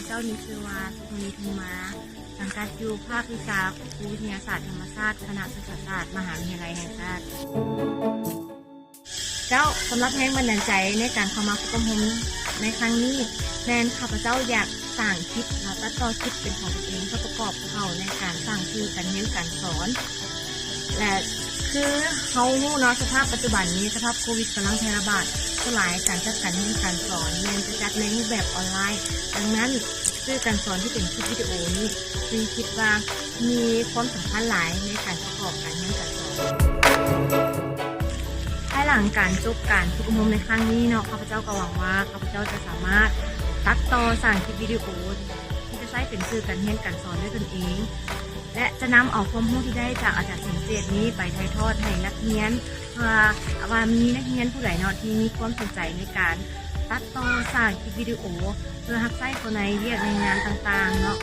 มีชื่อว่าสุพนีทุมมาสังกัดอยู่ภาควิชาครูวิทยาศาสตร์ธรรมศาสตร์คณะศึกษาศาสตร์มหาวิทยาลัยแห่งชาติเจ้าสำหรับแรงบันดาลใจในการเข้ามาฝึกอบรมในครั้งนี้แมนข้าพเจ้าอยากสร้างคลิปและตัดต่อคลิปเป็นของตัวเองเพื่อประกอบเขาในการสร้างคือการเรียนการสอน และคือเขาหู้เนาะสภาพปัจจุบันนี้สภาพโควิดกำลังแพร่ระบาด สลายการจัดการเรียนการสอนเรียนจะจัดในรูปแบบออนไลน์ ดังนั้นคือการสอนที่เป็นคลิปวิดีโอนี้จึงคิดว่ามีความสำคัญหลายในการประกอบการเรียนการสอนภายหลังการจบการฝึกอบรมในครั้งนี้เนาะข้าพเจ้าก็หวังว่าข้าพเจ้าจะสามารถตัดต่อสร้างคลิปวิดีโอที่จะใช้เป็นสื่อการเรียนการสอนด้วยตนเองและจะนำเอาความรู้ที่ได้จากอาจารย์สมเจตนี้ไปถ่ายทอดให้นักเรียน ว่าว่ามีนักเรียนผู้ใดเนาะที่มีความสนใจในการตัดต่อสร้างคลิปวิดีโอเพื่อหักไส้คนในเรียกในงานต่างๆเนาะ